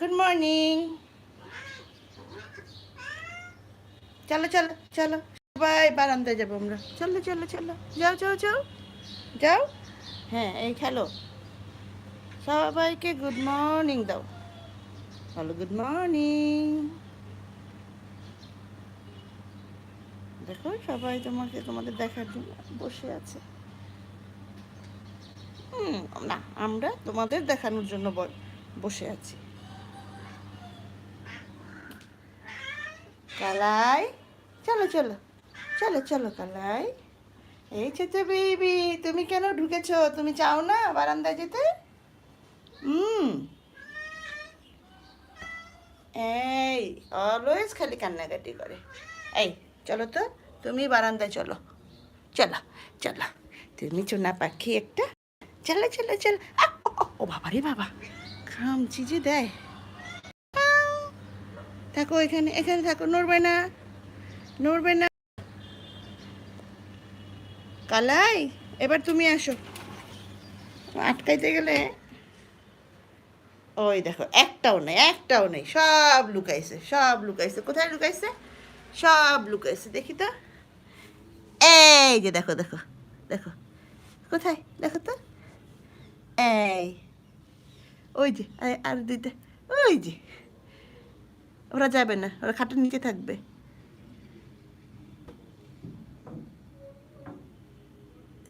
Good morning চলো চলো চলো। সবাই বারান্দায় যাব আমরা। চলো চলো চলো। যাও যাও যাও। যাও? হ্যাঁ এই খেলো। সবাইকে গুড মর্নিং দাও। বলো গুড মর্নিং দেখো, সবাই তোমাকে, তোমাদের দেখার জন্য বসে আছে। হুম, না, আমরা তোমাদের দেখানোর জন্য বসে আছি। কালাই। চলো চলো চলো চলো কালাই। এই ছোট বেবি তুমি কেন ঢুকেছো? তুমি চাও না বারান্দায় যেতে? হুম। এই অলওয়েজ খালি কান্নাকাটি করে। এই চলো তো তুমি বারান্দায় চলো। চলো চলো তুমি চোনা পাখি একটা। চলো চলো চলো। ও, বাবা রে বাবা। খামচি যে দেয়। থাকো এখানে এখানে থাকো, নড়বে না নড়বে না। কালাই, এবার তুমি আসো। আটকাইতে গেলে, ওই দেখো, একটাও নেই একটাও নেই, সব লুকাইছে সব লুকাইছে। কোথায় লুকাইছে? সব লুকাইছে, দেখি তো। এই যে দেখো দেখো দেখো, কোথায়? দেখো তো। এই, ওই যে, আর দুইটা, ওই যে। ওরা যাবে না, ওরা খাটের নিচে থাকবে।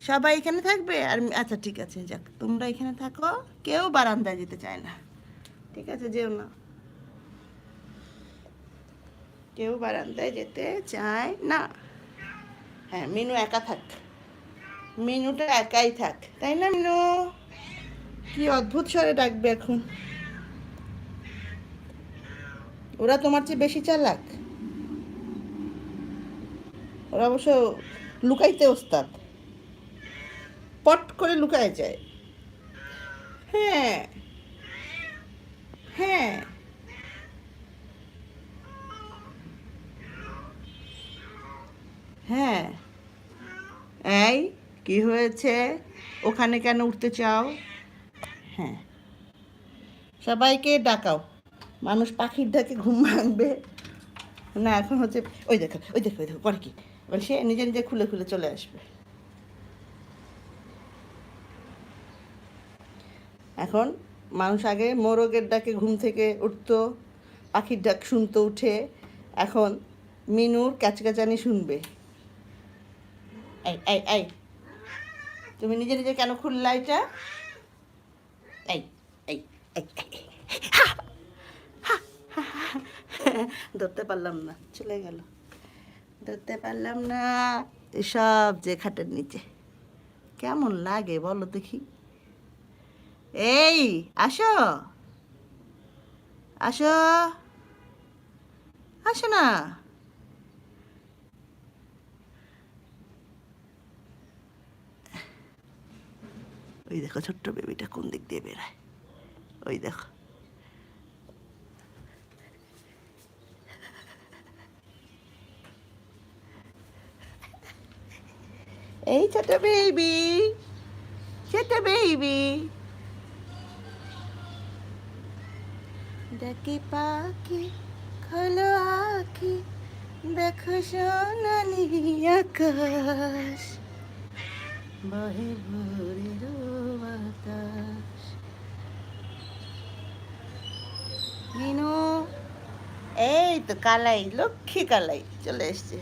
সবাই এখানে থাকবে? আর আচ্ছা ঠিক আছে, যাক, তোমরা এখানে থাকো, কেউ বারান্দায় যেতে চায় না। ঠিক আছে, যেও না। কেউ বারান্দায় যেতে চায় না। হ্যাঁ মিনু একা থাক। মিনুটা একাই থাক। তাই না, মিনু? কি অদ্ভুত স্বরে ডাকবে এখন। ওরা তোমার চেয়ে বেশি চালাক। ওরা অবশ্য লুকাইতে ওস্তাদ। পট করে লুকায় যায়। হ্যাঁ। হ্যাঁ। হ্যাঁ। এই, কি হয়েছে? ওখানে কেন উঠতে চাও? হ্যাঁ। সবাইকে ডাকাও। মানুষ পাখির ডাকে ঘুম ভাঙবে। না, এখন হচ্ছে, ওই দেখো ওই দেখো ওই দেখো, পরে কি? এবার সে নিজে নিজে খুলে খুলে চলে আসবে। এখন মানুষ আগে মোরগের ডাকে ঘুম থেকে উঠতো, পাখির ডাক শুনতো, উঠে। এখন মিনুর ক্যাচক্যাচানি শুনবে। এই এই তুমি নিজে নিজে কেন খুললা এটা? এই এই এই। ধরতে পারলাম না, চলে গেল। ধরতে পারলাম না সব যে খাটের নিচে। কেমন লাগে বলো দেখি। এই, আসো। আসো। আসো না। ওই দেখো ছোট্ট বেবিটা কোন দিক দিয়ে বেড়ায়। ওই দেখো। এই ছোট বেবি ছোট বেবি ডাকি পাখি খোলো আখি দেখো সোনালি আকাশ বহে ভোরের বাতাস মিনু এই তো কালাই লক্ষ্মী কালাই চলে এসছে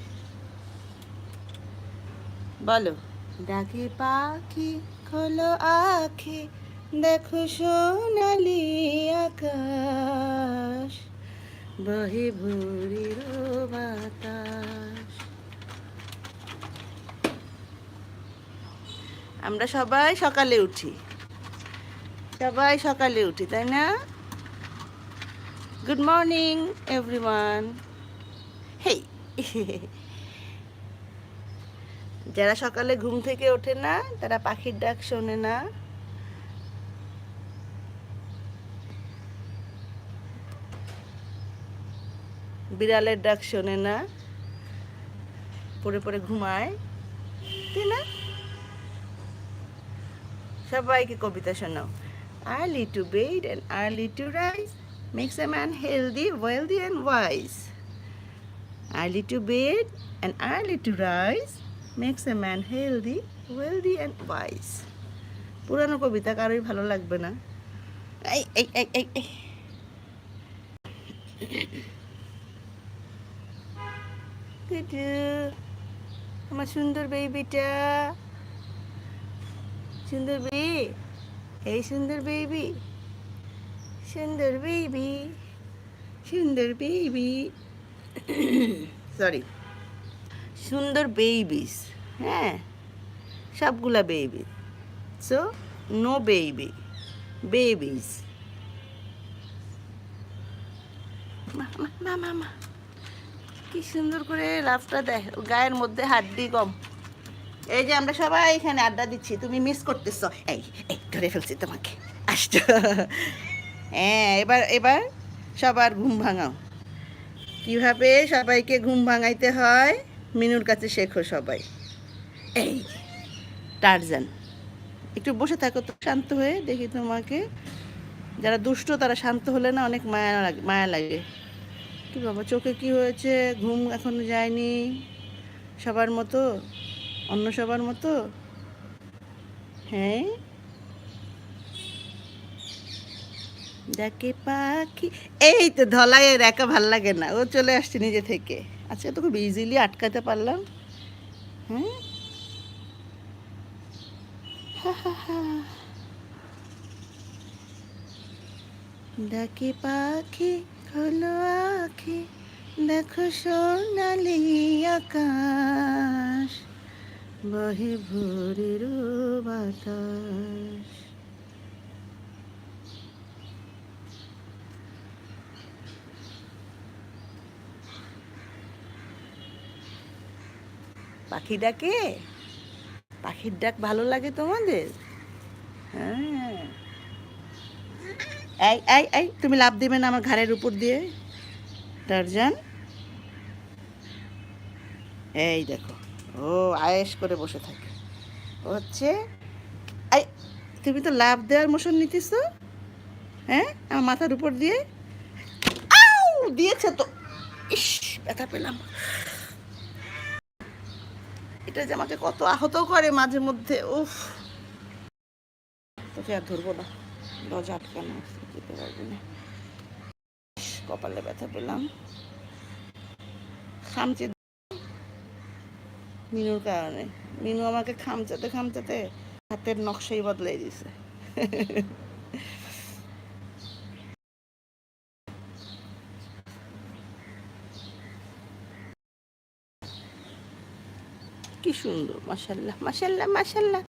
বলো। ডাকে পাখি, খোলো আখি, দেখো সোনালি আকাশ, বহে ভোরের বাতাস। আমরা সবাই সকালে উঠি। সবাই সকালে উঠি, তাই না? গুড মর্নিং এভরিওয়ান হেই যারা সকালে ঘুম থেকে ওঠে না তারা পাখির ডাক শোনে না। বিড়ালের ডাক শোনে না। পড়ে পরে ঘুমায় তাই না? সবাইকে কবিতা শোনাও। Early to bed and early to rise makes a man healthy, wealthy, and wise. Early to bed and early to rise. Makes a man healthy wealthy and wise. পুরানো কবিতা কারোই ভালো লাগবে না। আমার সুন্দর বেবিটা সুন্দর বেবি এই সুন্দর বেবি সুন্দর বেবি সুন্দর বেবি সরি সুন্দর বেবিস হ্যাঁ? সবগুলা baby so no baby babies কি সুন্দর করে দেয় ওর গায়ের মধ্যে হাড্ডি কম এই যে আমরা সবাই এখানে আড্ডা দিচ্ছি, তুমি মিস করতেছ। এই এই, ধরে ফেলছি তোমাকে। আসছো। হ্যাঁ এবার এবার সবার ঘুম ভাঙাও। কীভাবে সবাইকে ঘুম ভাঙাইতে হয়? মিনুর কাছে শেখো সবাই। এই, টারজান, একটু বসে থাকো তো, শান্ত হয়ে দেখি তোমাকে। যারা দুষ্ট, তারা শান্ত হলে না অনেক মায়া লাগে মায়া লাগে। কি বাবা, চোখে কি হয়েছে? ঘুম এখনও যায়নি। সবার মতো? অন্য সবার মতো? হ্যাঁ? ডাকে পাখি এই তো ধলাইয়ের একা ভালো লাগে না। ও চলে আসছে নিজে থেকে। আজকে তো খুব ইজিলি আটকাতে পারলাম। হ্যাঁ? ডাকে পাখি, খোলো আখি, দেখো সোনালি আকাশ, বহে ভোরের বাতাস। পাখি ডাকে? পাখির ডাক ভালো লাগে তোমাদের? হ্যাঁ। এই তুমি লাভ দিবে না আমার ঘাড়ের উপর দিয়ে, টারজান? এই দেখো, ও আয়েস করে বসে থাকে। হচ্ছে তুমি তো লাভ দেওয়ার মোশন নিতেছ? হ্যাঁ আমার মাথার উপর দিয়ে? আউ, দিয়েছে তো। ইস, ব্যথা পেলাম। এটা যে আমাকে কত আহত করে মাঝে মধ্যে, উফ। তোকে আর ধরবো না। দরজা আটকানো যেতে পারবি না। কপালে ব্যথা পেলাম। খামচে মিনুর কারণে। মিনু আমাকে খামচাতে খামচাতে হাতের নকশাই বদলাই দিছে। কি সুন্দর মাসাল্লাহ মাসাল্লাহ মাসাল্লাহ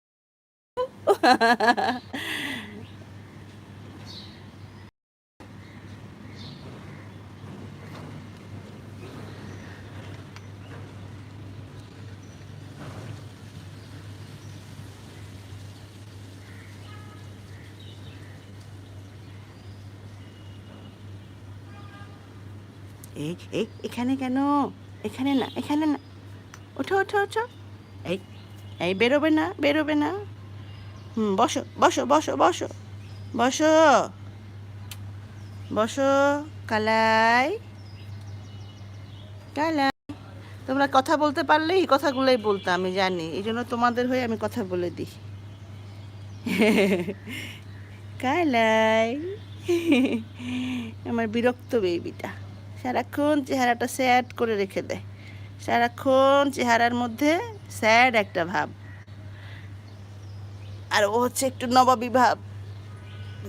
এখানে কেন? এখানে না এখানে না। ওঠো ওঠো ওঠো। এই এই বেরোবে না বেরোবে না। হুম, বসো বসো বসো বসো বসো বসো, কালাই কালাই। তোমরা কথা বলতে পারলে এই কথাগুলোই বলতো আমি জানি। এই জন্য তোমাদের হয়ে আমি কথা বলে দিই। কালাই। আমার বিরক্ত বেবিটা। সারাক্ষণ চেহারাটা স্যাড করে রেখে দেয়। সারাক্ষণ চেহারার মধ্যে স্যাড একটা ভাব। আর ও হচ্ছে একটু নবাবী ভাব।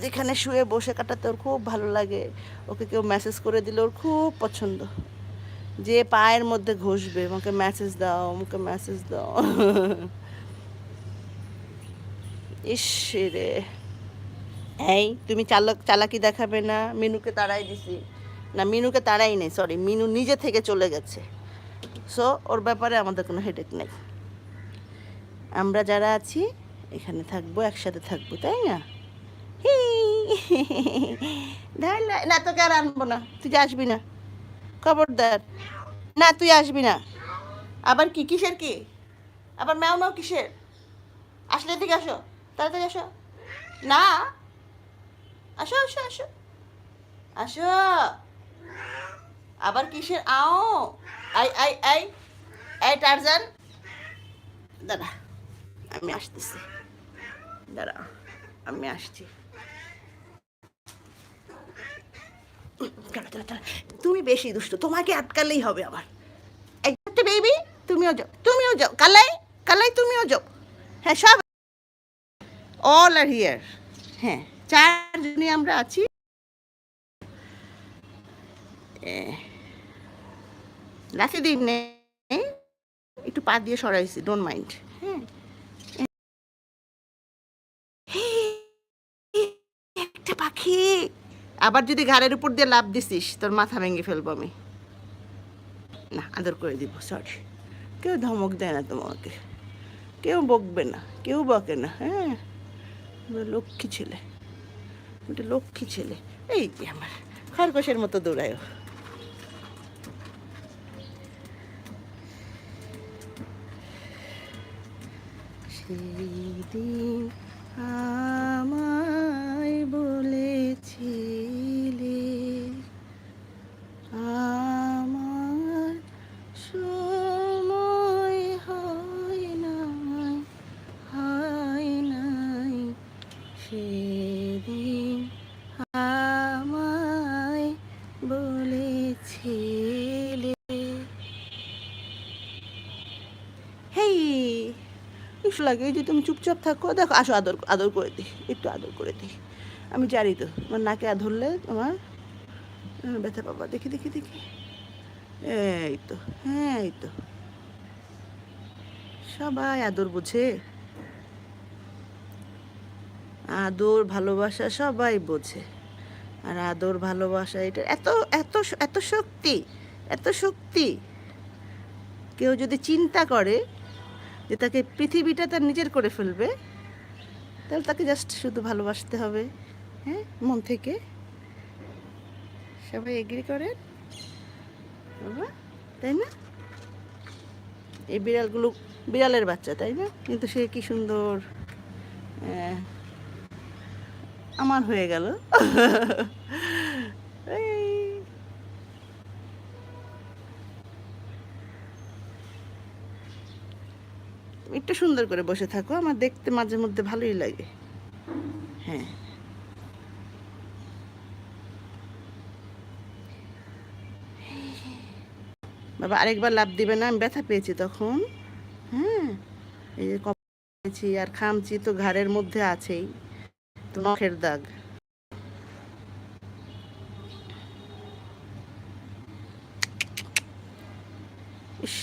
যেখানে শুয়ে বসে কাটাতে ওর খুব ভালো লাগে। ওকে কেউ মেসেজ করে দিলে ওর খুব পছন্দ। যে পায়ের মধ্যে ঘষবে, আমাকে মেসেজ দাও, আমাকে মেসেজ দাও। ইস রে। এই, তুমি চালক, চালাকি দেখাবে না, মিনুকে তাড়াই দিছি। না, মিনুকে তাড়াই নেই সরি মিনু নিজে থেকে চলে গেছে। সো ওর ব্যাপারে আমাদের কোনো হেডেক নেই। আমরা যারা আছি, এখানে থাকব, একসাথে থাকব, তাই না? না- তোকে আর আনব না, তুই আসবি না। খবরদার। না, তুই আসবি না। আবার কি, কিসের কি? আবার ম্যাও ম্যাও কিসের? আসলে এদিকে আসো, তাড়াতাড়ি আসো। না। আসো আসো আসো। আসো। আবার কিসের? আও। আই আই আই। আই টারজান। দাঁড়া। আমি আসতেছি। দাঁড়া আমি আসছি। তুমি বেশি দুষ্ট, তোমাকে আটকালেই হবে আবার। একটা বেবি তুমিও যাও তুমিও যাও। কালাই কালাই, তুমিও যাও। হ্যাঁ সব অল আর হিয়ার হ্যাঁ চারজনই আমরা আছি। লাঠি দিন নেই একটু পা দিয়ে সরাইছি ডোন্ট মাইন্ড হ্যাঁ একটা পাখি আবার যদি ঘাড়ের উপর দিয়ে লাভ দিছিস, তোর মাথা ভেঙে ফেলব আমি। না, আদর করে দিব সরি কেউ ধমক দেয় না তোমাকে। কেউ বকবে না, কেউ বকে না হ্যাঁ? লক্ষ্মী ছেলে। ওটা লক্ষ্মী ছেলে। এই যে আমার, খরগোশের মতো দৌড়ায় ও। সেদিন আমায় বলেছিলে, আমার সময় হয় নাই হয় নাই। সেদিন আমায় বলেছিলে। হেই লাগে, এই যে তুমি চুপচাপ থাকো, দেখো, আসো, আদর আদর করে দিই, একটু আদর করে দিই। আমি জানি তো আমার নাকে ধরলে আহ, ব্যথা পাবা। দেখি দেখি দেখি। এই তো হ্যাঁ এই তো। সবাই আদর বোঝে। আদর ভালোবাসা সবাই বোঝে। আর আদর ভালোবাসা এটা এত এত এত শক্তি এত শক্তি। কেউ যদি চিন্তা করে যে তাকে পৃথিবীটা তার নিজের করে ফেলবে তাহলে তাকে জাস্ট শুধু ভালোবাসতে হবে। হ্যাঁ মন থেকে। সবাই এগ্রি করেন? বাবা, তাই না? এই বিড়ালগুলো বিড়ালের বাচ্চা, তাই না? কিন্তু সে কি সুন্দর আমার হয়ে গেল। একটু সুন্দর করে বসে থাকো, আমার দেখতে মাঝে মধ্যে ভালোই লাগে। হ্যাঁ। বাবা আরেকবার লাভ দিবে না, আমি ব্যথা পেয়েছি তখন। হ্যাঁ এই যে পেয়েছি আর খামচি তো ঘাড়ের মধ্যে আছেই, তো নখের দাগ। ইস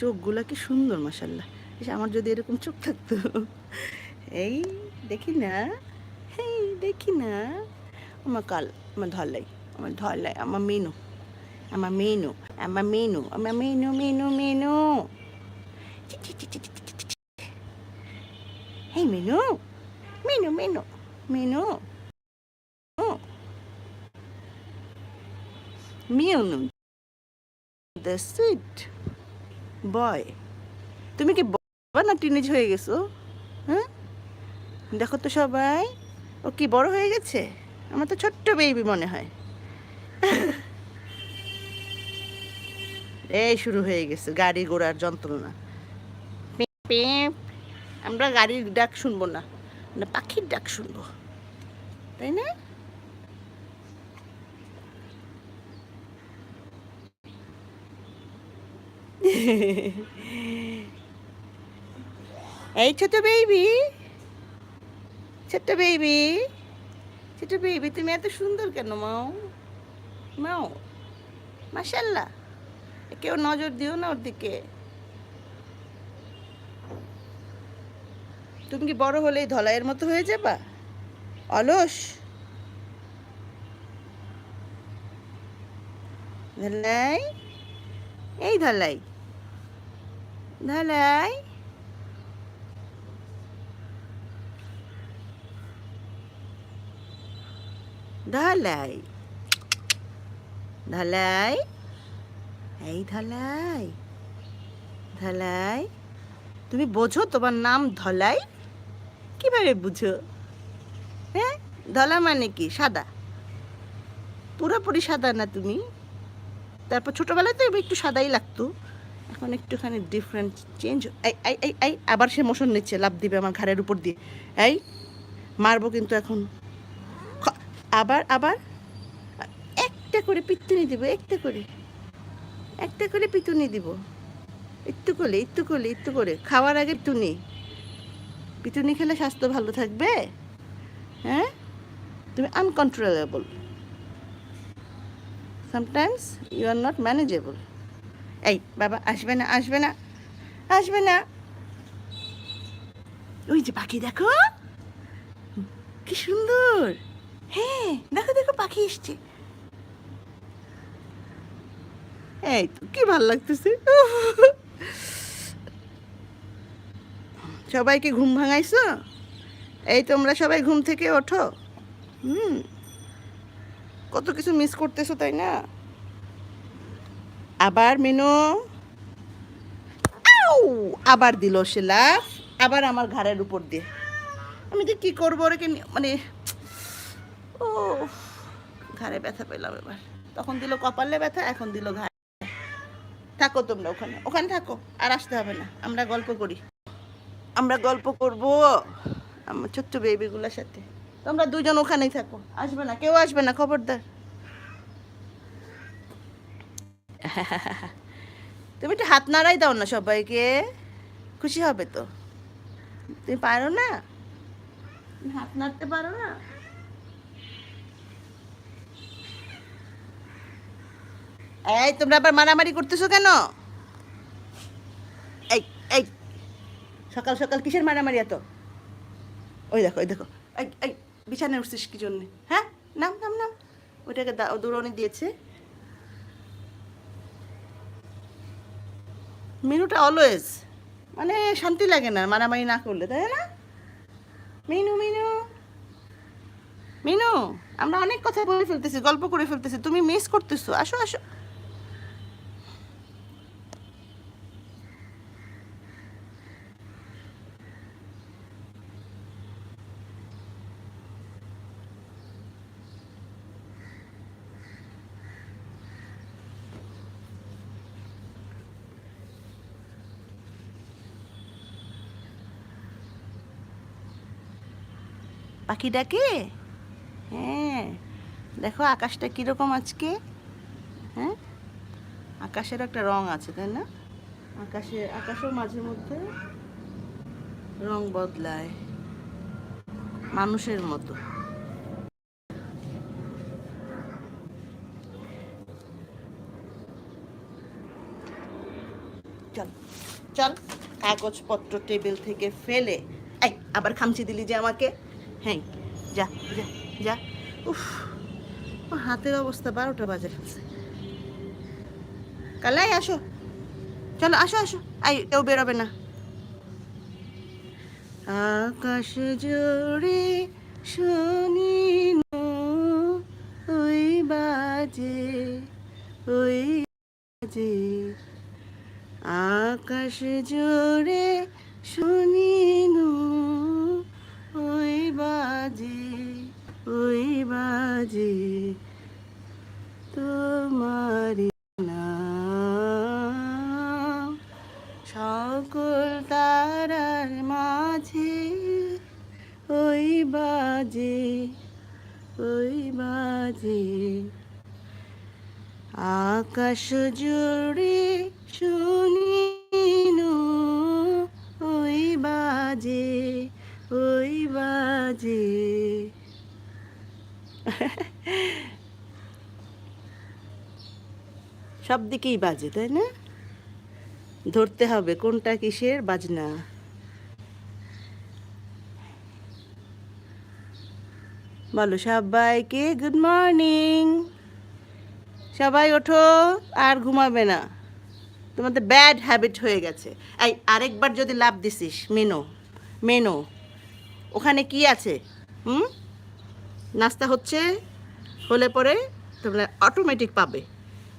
চোখগুলা কি সুন্দর মাসাল্লাহ ইস, আমার যদি এরকম চোখ থাকতো। এই, দেখি না। এই দেখি না। আমার কাল, আমার ধরলাই আমার ধরলাই আমার মেনু। আমার মেনু আমার মেনু আমার মেনু মেনু মেনু। Hey, মেনু menu menu menu মিউনু the sweet boy তুমি কি বাবা না টিনেজ হয়ে গেছো? হ্যাঁ? দেখো তো সবাই। ও কি বড় হয়ে গেছে? আমার তো ছোট্ট বেবি মনে হয়। এই শুরু হয়ে গেছে, গাড়ি ঘোড়ার যন্ত্রণা। পিপ। আমরা গাড়ির ডাক শুনব না না পাখির ডাক শুনব, তাই না? এই ছোট বেবি ছোট্ট বেবি ছোট বেবি তুমি এত সুন্দর কেন, মাও? মাও, মাশাল্লাহ। কেউ নজর দিও না ওর দিকে তুমি কি বড় হলেই ধলাইয়ের মতো হয়ে যাবা? অলস? ধালাই? এই ধলাই। ধালাই? ধালাই। ধালাই? এই ধালাই ধালাই, তুমি বোঝো তোমার নাম ধলাই? কীভাবে বুঝো? হ্যাঁ ধলা মানে কি? সাদা। পুরোপুরি সাদা না তুমি? তারপর ছোটোবেলায় তো একটু সাদাই লাগতো। এখন একটুখানি ডিফারেন্ট চেঞ্জ এই এই এই আবার সে মোশন নিচ্ছে লাভ দিবে আমার ঘাড়ের উপর দিয়ে। এই, মারবো কিন্তু এখন। আবার আবার একটা করে পিতুনি দিব, একটা করে। একটা করে পিতুনি দিব। একটু করে একটু করে একটু করে। খাওয়ার আগে পিতুনি পিতুনি খেলে স্বাস্থ্য ভালো থাকবে? হ্যাঁ? তুমি uncontrollable sometimes you are not manageable এই, বাবা, আসবে না আসবে না আসবে না। ওই যে পাখি, দেখো। কি সুন্দর। হ্যাঁ দেখো দেখো, পাখি এসছে। এই তো, কি ভালো লাগতেছে? সবাইকে ঘুম ভাঙাইছো? এই তোমরা সবাই ঘুম থেকে ওঠো। হুম। কত কিছু মিস করতেছো, তাই না? আবার মেনু। আবার দিল সে আবার আমার ঘাড়ের উপর দিয়ে। আমি যে কি করব ওরে মানে ও, ঘাড়ে ব্যথা পেলাম এবার। তখন দিল কপালে ব্যথা, এখন দিল ঘাড়ে। থাকো তোমরা ওখানে। ওখানে থাকো আর আসতে হবে না। আমরা গল্প করি। আমরা গল্প করব আমার ছোট্ট বেবিগুলোর সাথে। তোমরা দুজন ওখানেই থাকো। আসবে না কেউ আসবে না খবরদার। তুমি একটু হাত নাড়াই দাও না সবাইকে। খুশি হবে তো। তুমি পারো না? হাত নাড়তে পারো না? এই, তোমরা আবার মারামারি করতেছো কেন? এই এই, সকাল সকাল কিসের মারামারি এত? ওই দেখো ওই দেখো, এই এই, বিছানায় উঠছিস কি জন্যে? হ্যাঁ? নাম নাম নাম। ওইটাকে দৌড়নি দিয়েছে। মিনুটা অলওয়েজ মানে শান্তি লাগে না মারামারি না করলে, তাই না? মিনু মিনু। মিনু, আমরা অনেক কথা বলে ফেলতেছি, গল্প করে ফেলতেছি, তুমি মিস করতেছো। আসো আসো। পাখি ডাকে হ্যাঁ দেখো আকাশটা কীরকম আজকে? হ্যাঁ আকাশের একটা রং আছে, তাই না? আকাশে, আকাশও মাঝে মধ্যে রং বদলায়, মানুষের মতো। চল চল, কাগজপত্র টেবিল থেকে ফেলে। আবার খামচি দিলি যে আমাকে? হ্যাঁ যা যা যা। উফ হাতের অবস্থা বারোটা বাজে ফেলছে কালাই, আসো। চলো, আসো আসো। আই, কেউ বেরোবে না। আকাশ জোরে শুনি ওই বাজে ওই বাজে। আকাশ জোরে শুনিনু বাজে তোমারি সকল তারার মাঝে ওই বাজে ওই বাজে। আকাশ জুড়ে শুনিনু, ওই বাজে ওই বাজে। সব দিকেই বাজে, তাই না? ধরতে হবে কোনটা কিসের বাজনা। বলো সবাইকে গুড মর্নিং সবাই ওঠো, আর ঘুমাবে না। তোমাদের ব্যাড হ্যাবিট হয়ে গেছে। এই, আরেকবার যদি লাভ দিছিস, মেনো মেনো। ওখানে কি আছে? হুম? নাস্তা হচ্ছে, হলে পরে তোমরা অটোমেটিক পাবে।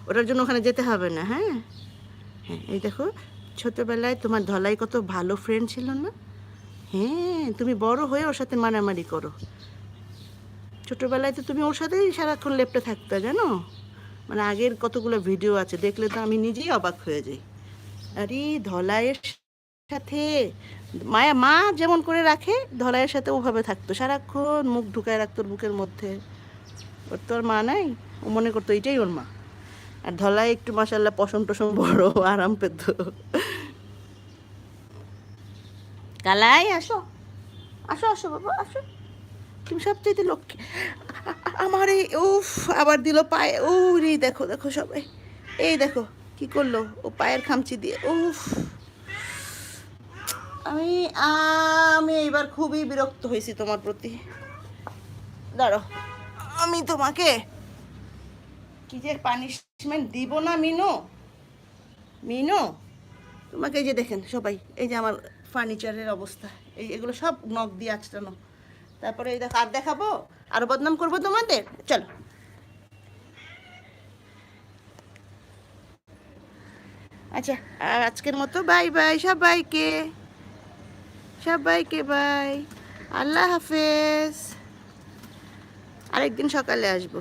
ওটার জন্য ওখানে যেতে হবে না হ্যাঁ? হ্যাঁ এই দেখো, ছোটোবেলায় তোমার ধলাই কত ভালো ফ্রেন্ড ছিল না? হ্যাঁ তুমি বড় হয়ে ওর সাথে মারামারি করো। ছোটোবেলায় তো তুমি ওর সাথেই সারাক্ষণ লেপটে থাকতে, জানো? মানে আগের কতগুলো ভিডিও আছে, দেখলে তো আমি নিজেই অবাক হয়ে যাই। আরে, ধলাইয়ের সাথে মায়া, মা যেমন করে রাখে ধলাইয়ের সাথে ওভাবে থাকতো। সারাক্ষণ মুখ ঢুকায় রাখতো বুকের মধ্যে। ওর তো আর মা নাই, ও মনে করতো এটাই ওর মা। আর ধলাই একটু মাসাল্লাহ পশম টসম বড় আরাম পেত। কালাই, আসো। আসো আসো, বাবা, আসো। তুমি সবচেয়ে লক্ষ্মী। আমার এই, উফ, আবার দিল পায়ে। ও রে, দেখো দেখো সবাই। এই দেখো, কি করল? ও পায়ের খামচি দিয়ে, উফ। আমি আমি এইবার খুবই বিরক্ত হয়েছি তোমার প্রতি। দাঁড়ো আমি তোমাকে কি যে পানিশমেন্ট দিব না, মিনু? মিনু, তোমাকে এই যে দেখেন সবাই, এই যে আমার ফার্নিচারের অবস্থা, এই এগুলো সব নখ দিয়ে আঁচড়ানো তারপরে এই দেখো, আর দেখাবো? আরও বদনাম করব তোমাদের? চলো। আচ্ছা আর আজকের মতো বাই বাই সবাইকে। সবাইকে বাই আল্লাহ হাফেজ। আরেকদিন সকালে আসব।